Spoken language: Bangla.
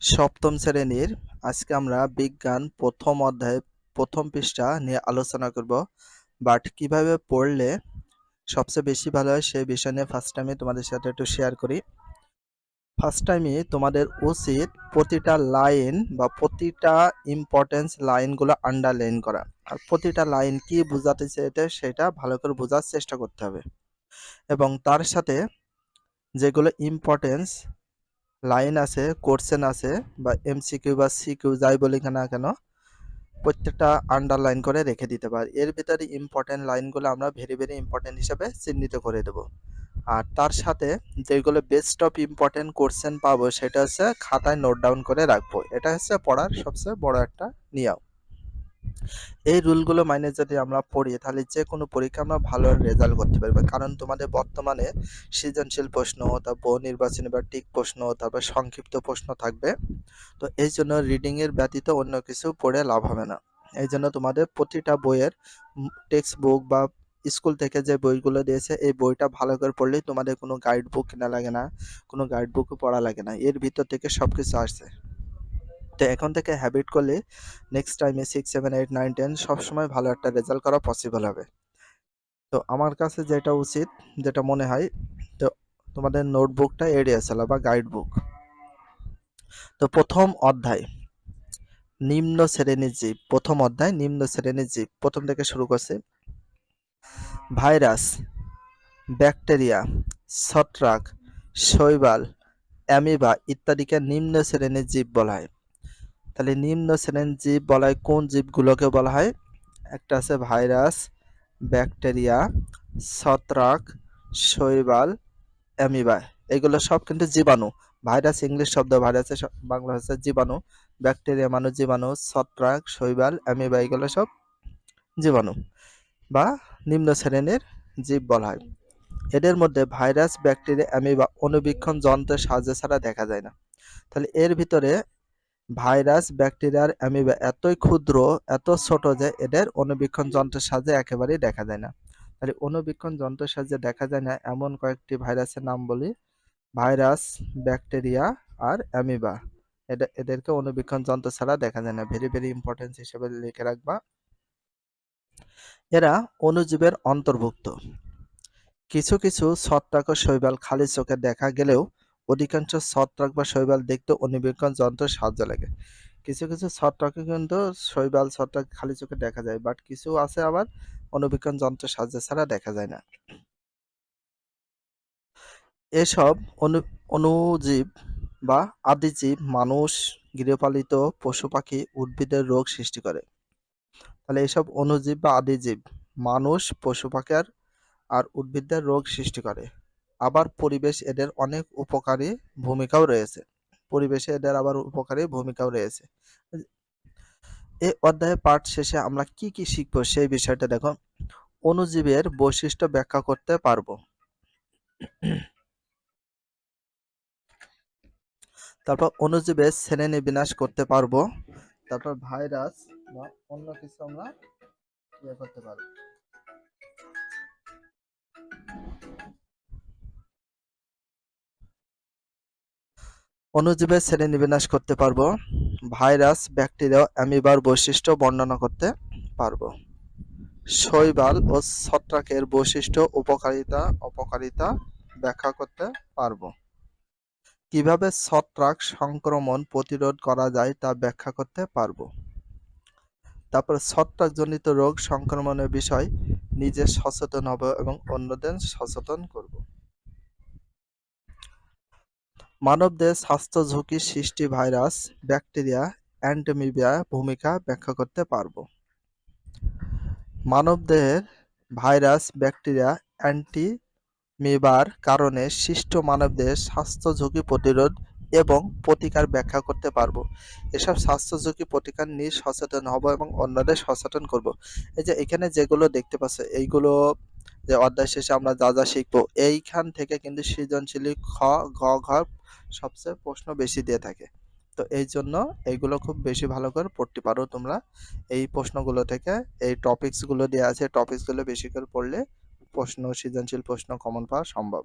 সপ্তম শ্রেণির আজকে আমরা বিজ্ঞান প্রথম অধ্যায়, প্রথম পৃষ্ঠা নিয়ে আলোচনা করব। বাট কীভাবে পড়লে সবচেয়ে বেশি ভালো হয় সেই বিষয় নিয়ে ফার্স্ট টাইমে তোমাদের সাথে একটু শেয়ার করি। ফার্স্ট টাইমে তোমাদের উচিত প্রতিটা লাইন বা প্রতিটা ইম্পর্টেন্স লাইনগুলো আন্ডারলাইন করা। আর প্রতিটা লাইন কি বোঝাতে চেয়েছে সেটা ভালো করে বোঝার চেষ্টা করতে হবে। এবং তার সাথে যেগুলো ইম্পর্টেন্স লাইন আছে কোর্সেন আছে বা এমসিকিউ বা সিকিউ যাই বলি না কেন, প্রত্যেকটা আন্ডারলাইন করে রেখে দিতে পারি। এর ভিতরে ইম্পর্টেন্ট লাইনগুলো আমরা ভেরি ভেরি ইম্পর্টেন্ট হিসাবে চিহ্নিত করে দেব। আর তার সাথে যেগুলো বেস্ট অফ ইম্পর্টেন্ট কোর্সেন পাবো, সেটা হচ্ছে খাতায় নোট ডাউন করে রাখব। এটা হচ্ছে পড়ার সবচেয়ে বড় একটা নিয়ম। এই রুলগুলো মাইনে যদি আমরা পড়ি, তাহলে যে কোনো পরীক্ষা আমরা ভালো রেজাল্ট করতে পারব। কারণ তোমাদের বর্তমানে সৃজনশীল প্রশ্ন, তারপর নির্বাচনী বা টিক প্রশ্ন, তারপর সংক্ষিপ্ত প্রশ্ন থাকবে। তো এই জন্য রিডিংয়ের ব্যতীত অন্য কিছু পড়ে লাভ হবে না। এই জন্য তোমাদের প্রতিটা বইয়ের টেক্সট বুক বা স্কুল থেকে যে বইগুলো দিয়েছে, এই বইটা ভালো করে পড়লেই তোমাদের কোনো গাইড বুক কেনা লাগে না, কোনো গাইড বুকও পড়া লাগে না। এর ভিতর থেকে সব কিছু আসছে। তো এখন থেকে হ্যাবিট করলে নেক্সট টাইমে six seven eight nine ten সবসময় ভালো একটা রেজাল্ট করা পসিবল হবে। তো আমার কাছে যেটা উচিত, যেটা মনে হয়, তো তোমাদের নোটবুকটা এড়িয়ে চলা বা গাইড বুক তো প্রথম অধ্যায়, নিম্ন শ্রেণির জীব, প্রথম অধ্যায়, নিম্ন শ্রেণির জীব, প্রথম থেকে শুরু করছে। ভাইরাস, ব্যাকটেরিয়া, ছত্রাক, শৈবাল, অ্যামিবা ইত্যাদিকে নিম্ন শ্রেণির জীব বলা হয়। তাহলে নিম্ন শ্রেণির জীব বলা হয়, কোন জীবগুলোকে বলা হয়? একটা আছে ভাইরাস, ব্যাকটেরিয়া, ছত্রাক, শৈবাল, অ্যামিবা। এগুলো সব কিন্তু জীবাণু। ভাইরাস ইংলিশ শব্দ ভাইরাসের বাংলা হচ্ছে জীবাণু। ব্যাকটেরিয়া মানে জীবাণু, ছত্রাক, শৈবাল, অ্যামিবা, এগুলো সব জীবাণু। বা নিম্ন শ্রেণির জীব বলা হয়। এদের মধ্যে ভাইরাস, ব্যাকটেরিয়া, অ্যামিবা অনুবীক্ষণ যন্ত্রের সাহায্য ছাড়া দেখা যায় না। তাহলে এর ভিতরে ভাইরাস ব্যাকটেরিয়ার অ্যামিবা এতই ক্ষুদ্র, এত ছোট যে এদের অনুবীক্ষণ যন্ত্রের সাহায্যে একেবারেই দেখা যায় না। তাহলে অনুবীক্ষণ যন্ত্রের সাহায্যে দেখা যায় না এমন কয়েকটি ভাইরাসের নাম বলি। ভাইরাস, ব্যাকটেরিয়া আর অ্যামিবা। এটা এদেরকে অনুবীক্ষণ যন্ত্র ছাড়া দেখা যায় না। ভেরি ভেরি ইম্পর্টেন্স হিসেবে লিখে রাখবা। এরা অণুজীবের অন্তর্ভুক্ত। কিছু কিছু ছত্রাক শৈবাল খালি চোখে দেখা গেলেও অধিকাংশ ছত্রাক বা শৈবাল দেখতে অনুবীক্ষণ যন্ত্র সাহায্য লাগে। কিছু কিছু ছত্রাকে কিন্তু শৈবাল, ছত্রাক খালি চোখে দেখা যায় বাট কিছু আছে আবার অনুবীক্ষণ যন্ত্রের সাহায্য ছাড়া দেখা যায় না। এসব অনু, অনুজীব বা আদিজীব মানুষ, গৃহপালিত পশু পাখি, উদ্ভিদের রোগ সৃষ্টি করে। তাহলে এসব অনুজীব বা আদিজীব মানুষ, পশু পাখির আর উদ্ভিদের রোগ সৃষ্টি করে। আবার পরিবেশ এদের অনেক উপকারী ভূমিকাও রয়েছে। পরিবেশে এদের আবার উপকারী ভূমিকাও রয়েছে। এই অধ্যায়ে পাঠ শেষে আমরা কি কি শিখব সেই বিষয়টা দেখো। অনুজীবের বৈশিষ্ট্য ব্যাখ্যা করতে পারব। তারপর অনুজীবের শ্রেণি বিনাশ করতে পারব। তারপর ভাইরাস বা অন্য কিছু আমরা ইয়ে করতে পারব। অণুজীবের শ্রেণি বিন্যাস করতে পারব, ভাইরাস, ব্যাকটেরিয়া, অ্যামিবার বৈশিষ্ট্য বর্ণনা করতে পারব। শৈবাল ও ছত্রাকের বৈশিষ্ট্য উপকারিতা, অপকারিতা ব্যাখ্যা করতে পারব। কীভাবে ছত্রাক সংক্রমণ প্রতিরোধ করা যায় তা ব্যাখ্যা করতে পারব। তারপর ছত্রাকজনিত রোগ সংক্রমণের বিষয় নিজে সচেতন হব এবং অন্যদের সচেতন করব। মানবদের স্বাস্থ্য ঝুঁকি সৃষ্টি ভাইরাস, ব্যাকটেরিয়া অ্যান্টিমিবিয়া ভূমিকা ব্যাখ্যা করতে পারব। মানবদেহের ভাইরাস, ব্যাকটেরিয়া, অ্যান্টিমিবার কারণে সৃষ্ট মানবদেহের স্বাস্থ্য ঝুঁকি প্রতিরোধ এবং প্রতিকার ব্যাখ্যা করতে পারব। এসব স্বাস্থ্য ঝুঁকি প্রতিকার নিয়ে সচেতন হব এবং অন্যদের সচেতন করব। এই যে এখানে যেগুলো দেখতে পাচ্ছ, এইগুলো যে অধ্যায় শেষে আমরা যা যা শিখব, এইখান থেকে কিন্তু সৃজনশীল খ, ঘ ঘ সবচেয়ে প্রশ্ন বেশি দিয়ে থাকে। তো এই জন্য এইগুলো খুব বেশি ভালো করে পড়তে পারো তোমরা। এই প্রশ্নগুলো থেকে, এই টপিকসগুলো দেওয়া আছে টপিকসগুলো বেশি করে পড়লে প্রশ্ন, সৃজনশীল প্রশ্ন কমন পাওয়া সম্ভব।